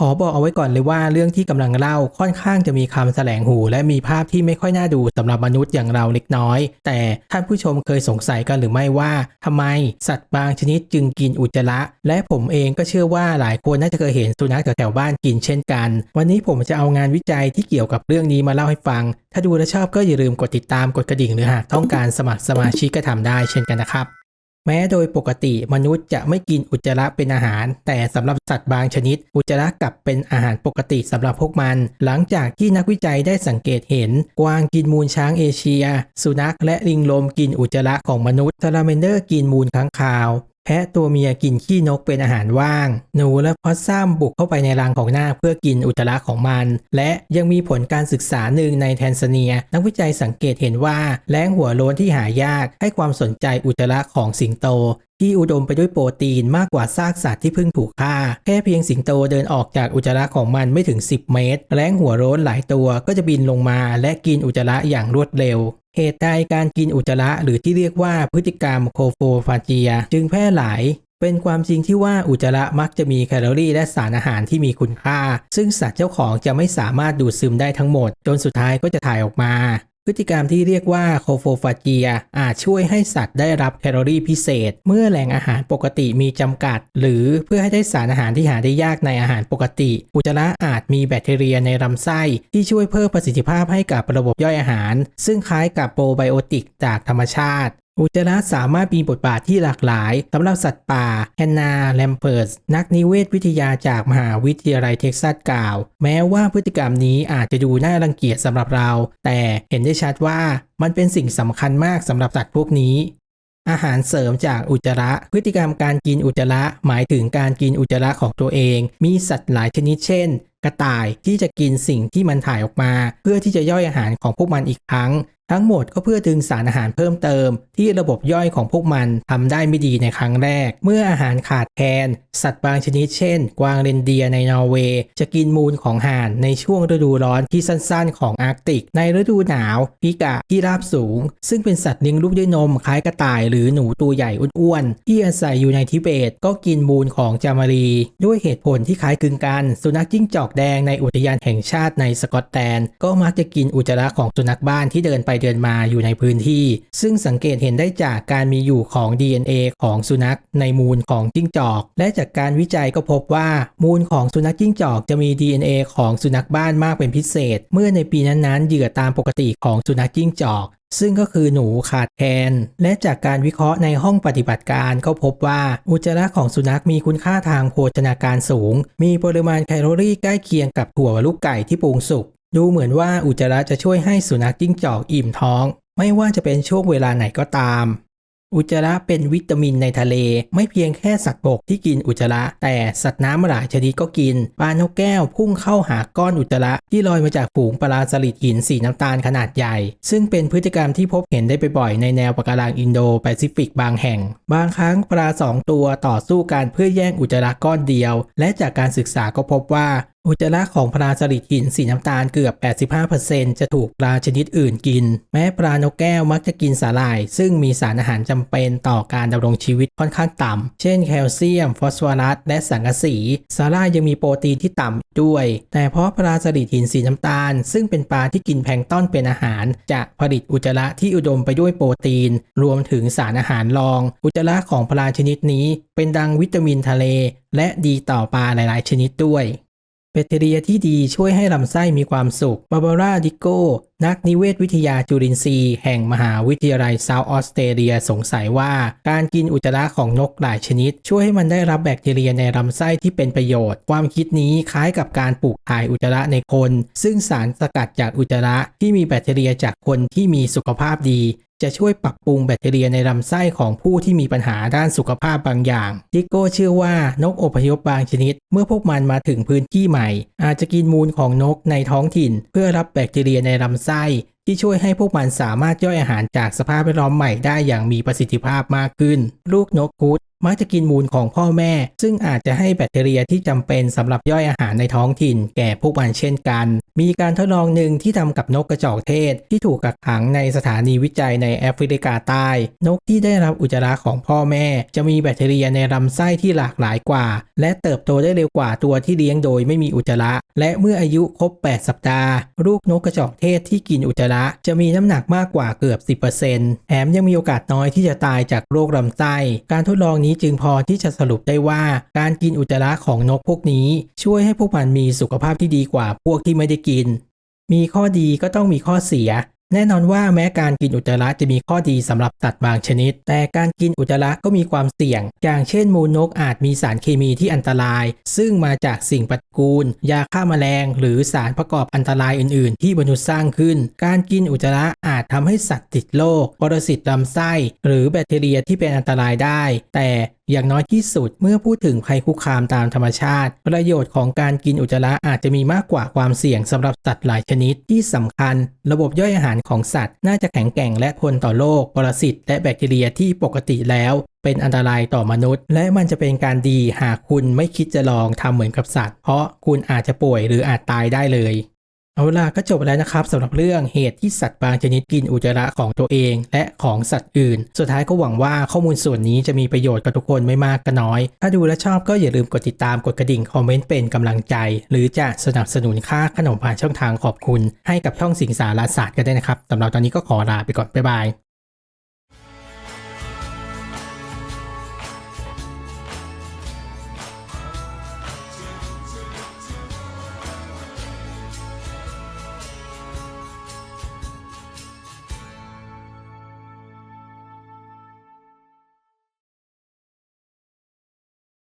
ขอบอกเอาไว้ก่อนเลยว่าเรื่องที่กำลังเล่าค่อนข้างจะมีคำแสลงหู และมีภาพที่ไม่ค่อยน่าดูสำหรับมนุษย์อย่างเราเล็กน้อย แต่ท่านผู้ชมเคยสงสัยกันหรือไม่ว่าทำไมสัตว์บางชนิดจึงกินอุจจาระ และผมเองก็เชื่อว่าหลายคนน่าจะเคยเห็นสุนัขแถวๆบ้านกินเช่นกัน วันนี้ผมจะเอางานวิจัยที่เกี่ยวกับเรื่องนี้มาเล่าให้ฟัง ถ้าดูและชอบก็อย่าลืมกดติดตามกดกระดิ่งหรือหากต้องการสมัครสมาชิกก็ทำได้เช่นกันนะครับ แม้โดยปกติมนุษย์จะไม่กินอุจจาระเป็นอาหาร แต่สำหรับสัตว์บางชนิด อุจจาระกลับเป็นอาหารปกติสำหรับพวกมัน หลังจากที่นักวิจัยได้สังเกตเห็น กวางกินมูลช้างเอเชีย สุนัขและลิงลมกินอุจจาระของมนุษย์ซาลาเมนเดอร์กินมูลค้างคาว แพะตัวเมียกินขี้นกเป็นอาหารว่าง หนูและพอสซัมบุกเข้าไปในรังของนาคเพื่อกินอุจจาระของมัน และยังมีผลการศึกษาหนึ่งในแทนซาเนีย นักวิจัยสังเกตเห็นว่าแล้งหัวโล้นที่หายากให้ความสนใจอุจจาระของสิงโต ที่อุดมไปด้วยโปรตีนมากกว่าซากสัตว์ที่เพิ่งถูกฆ่า แค่เพียงสิงโตเดินออกจากอุจจาระของมันไม่ถึง 10 เมตรแล้งหัวโล้นหลายตัวก็จะบินลงมาและกินอุจจาระอย่างรวดเร็วเหตุใดการกินอุจจาระหรือที่เรียกว่าพฤติกรรมโคโฟฟาเจีย จึงแพร่หลาย เป็นความจริงที่ว่าอุจจาระมักจะมีแคลอรี่และสารอาหารที่มีคุณค่า ซึ่งสัตว์เจ้าของจะไม่สามารถดูดซึมได้ทั้งหมด จนสุดท้ายก็จะถ่ายออกมา พฤติกรรมที่เรียกว่าโคโฟฟาเจียอาจช่วยให้สัตว์ได้รับแคลอรี่พิเศษ เมื่อแหล่งอาหารปกติมีจำกัด หรือเพื่อให้ได้สารอาหารที่หาได้ยากในอาหารปกติ อุจจาระอาจมีแบคทีเรียในลำไส้ ที่ช่วยเพิ่มประสิทธิภาพให้กับระบบย่อยอาหาร ซึ่งคล้ายกับโปรไบโอติกจากธรรมชาติ อุจจาระสามารถมีบทบาทที่หลากหลายสำหรับสัตว์ป่าแฮนนาแลมเพิร์สนักนิเวศวิทยาจากมหาวิทยาลัยเท็กซัสกล่าว แม้ว่าพฤติกรรมนี้อาจจะดูน่ารังเกียจสำหรับเรา แต่เห็นได้ชัดว่ามันเป็นสิ่งสำคัญมากสำหรับสัตว์พวกนี้อาหารเสริมจากอุจจาระ พฤติกรรมการกินอุจจาระ หมายถึงการกินอุจจาระของตัวเอง มีสัตว์หลายชนิดเช่น กระต่ายที่จะกินสิ่งที่มันถ่ายออกมา เพื่อที่จะย่อยอาหารของพวกมันอีกครั้ง ทั้งหมดก็เพื่อดึงสารอาหารเพิ่มเติม ที่ระบบย่อยของพวกมันทำได้ไม่ดีในครั้งแรก เมื่ออาหารขาดแคลนสัตว์บางชนิดเช่น กวางเรนเดียในนอร์เวย์จะกินมูลของห่านในช่วงฤดูร้อนที่สั้นๆ ของอาร์กติก ในฤดูหนาวพิกะที่ราบสูง ซึ่งเป็นสัตว์เลี้ยงลูกด้วยนมคล้ายกระต่ายหรือหนูตัวใหญ่อ้วนๆที่อาศัยอยู่ในทิเบต ก็กินมูลของจามารี ด้วยเหตุผลที่คล้ายคลึงกัน สุนัขจิ้งจอกแดงในอุทยานแห่งชาติในสกอตแลนด์ก็มักจะกินอุจจาระของสุนัขบ้านที่เดินไปเดินมาอยู่ในพื้นที่ ซึ่งสังเกตเห็นได้จากการมีอยู่ของ DNA ของสุนัขในมูลของจิ้งจอก และจากการวิจัยก็พบว่า มูลของสุนัขจิ้งจอกจะมี DNA ของสุนัขบ้านมากเป็นพิเศษ เมื่อในปีนั้นๆเหยื่อตามปกติของสุนัขจิ้งจอกซึ่งก็คือหนูขาดแคลน และจากการวิเคราะห์ในห้องปฏิบัติการก็พบว่า อุจจาระของสุนัขมีคุณค่าทางโภชนาการสูง มีปริมาณแคลอรี่ใกล้เคียงกับถั่วลูกไก่ที่ปรุงสุก ดูเหมือนว่าอุจจาระจะช่วยให้สุนัขจิ้งจอกอิ่มท้อง ไม่ว่าจะเป็นช่วงเวลาไหนก็ตาม อุจจาระเป็นวิตามินในทะเล ไม่เพียงแค่สัตว์บกที่กินอุจจาระ แต่สัตว์น้ำหลายชนิดก็กิน ปลานกแก้วพุ่งเข้าหาก้อนอุจจาระที่ลอยมาจากฝูงปลาสลิดหินสีน้ำตาลขนาดใหญ่ ซึ่งเป็นพฤติกรรมที่พบเห็นได้บ่อยๆในแนวปะการังอินโดแปซิฟิกบางแห่ง บางครั้งปลาสองตัวต่อสู้กันเพื่อแย่งอุจจาระก้อนเดียว และจากการศึกษาก็พบว่า อุจจาระของปลาสลิดหินสีน้ำตาลเกือบ 85%จะถูกปลาชนิดอื่นกิน แม้ปลานกแก้วมักจะกินสาหร่าย ซึ่งมีสารอาหารจำเป็นต่อการดำรงชีวิตค่อนข้างต่ำ เช่นแคลเซียม ฟอสฟอรัส และสังกะสี สาหร่ายยังมีโปรตีนที่ต่ำด้วย แต่เพราะปลาสลิดหินสีน้ำตาล ซึ่งเป็นปลาที่กินแพลงต้นเป็นอาหาร จะผลิตอุจจาระที่อุดมไปด้วยโปรตีน รวมถึงสารอาหารรอง อุจจาระของปลาชนิดนี้ เป็นดังวิตามินทะเล และดีต่อปลาหลาย ๆ ชนิดด้วย แบคทีเรียที่ดีช่วยให้ลำไส้มีความสุขบาบาร่าดิโก้ นักนิเวศวิทยาจุลินทรีย์ แห่งมหาวิทยาลัยเซาท์ออสเตรเลียสงสัยว่า การกินอุจจาระของนกหลายชนิด ช่วยให้มันได้รับแบคทีเรียในลำไส้ที่เป็นประโยชน์ ความคิดนี้คล้ายกับการปลูกถ่ายอุจจาระในคน ซึ่งสารสกัดจากอุจจาระที่มีแบคทีเรียจากคนที่มีสุขภาพดี จะช่วยปรับปรุงแบคทีเรียในลำไส้ของผู้ที่มีปัญหาด้านสุขภาพบางอย่างดิโก้เชื่อว่านกอพยพบางชนิด เมื่อพวกมันมาถึงพื้นที่ใหม่ อาจจะกินมูลของนกในท้องถิ่น เพื่อรับแบคทีเรียในลำไส้ ที่ช่วยให้พวกมันสามารถย่อยอาหารจากสภาพแวดล้อมใหม่ได้อย่างมีประสิทธิภาพมากขึ้น ลูกนกคุดมักจะกินมูลของพ่อแม่ ซึ่งอาจจะให้แบคทีเรียที่จำเป็นสำหรับย่อยอาหารในท้องถิ่น แก่พวกมันเช่นกัน มีการทดลองหนึ่งที่ทำกับนกกระจอกเทศ ที่ถูกกักขังในสถานีวิจัยในแอฟริกาใต้ นกที่ได้รับอุจจาระของพ่อแม่ จะมีแบคทีเรียในลำไส้ที่หลากหลายกว่า และเติบโตได้เร็วกว่าตัวที่เลี้ยงโดยไม่มีอุจจาระ และเมื่ออายุครบ 8 สัปดาห์ ลูกนกกระจอกเทศที่กินอุจจาระจะมีน้ำหนักมากกว่าเกือบ 10%แถมยังมีโอกาสน้อยที่จะตายจากโรคลำไส้ การทดลองนี้จึงพอที่จะสรุปได้ว่า การกินอุจจาระของนกพวกนี้ ช่วยให้พวกมันมีสุขภาพที่ดีกว่าพวกที่ไม่ได้กิน มีข้อดีก็ต้องมีข้อเสีย แน่นอนว่าแม้การกินอุจจาระจะมีข้อดีสำหรับสัตว์บางชนิด แต่การกินอุจจาระก็มีความเสี่ยง อย่างเช่นมูลนกอาจมีสารเคมีที่อันตราย ซึ่งมาจากสิ่งปฏิกูล ยาฆ่าแมลง หรือสารประกอบอันตรายอื่น ๆ ที่มนุษย์สร้างขึ้น การกินอุจจาระอาจทำให้สัตว์ติดโรคปรสิตลำไส้ หรือแบคทีเรียที่เป็นอันตรายได้ แต่อย่างน้อยที่สุดเมื่อพูดถึงภัยคุกคามตามธรรมชาติ ประโยชน์ของการกินอุจจาระอาจจะมีมากกว่าความเสี่ยงสำหรับสัตว์หลายชนิดที่สำคัญ ระบบย่อยอาหารารของสัตว์ น่าจะแข็งแกร่งและทนต่อโรคปรสิตและแบคทีเรียที่ปกติแล้ว เป็นอันตรายต่อมนุษย์ และมันจะเป็นการดีหากคุณไม่คิดจะลองทำเหมือนกับสัตว์ เพราะคุณอาจจะป่วยหรืออาจตายได้เลย เอาล่ะก็จบแล้วนะครับสำหรับเรื่องเหตุที่สัตว์บางชนิดกินอุจจาระของตัวเอง และของสัตว์อื่น สุดท้ายก็หวังว่าข้อมูลส่วนนี้จะมีประโยชน์กับทุกคนไม่มากก็น้อย ถ้าดูและชอบก็อย่าลืมกดติดตามกดกระดิ่งคอมเมนต์เป็นกำลังใจ หรือจะสนับสนุนค่าขนมผ่านช่องทางขอบคุณ ให้กับช่องสิงสารศาสตร์ก็ได้นะครับสำหรับตอนนี้ก็ขอลาไปก่อนบ๊ายบาย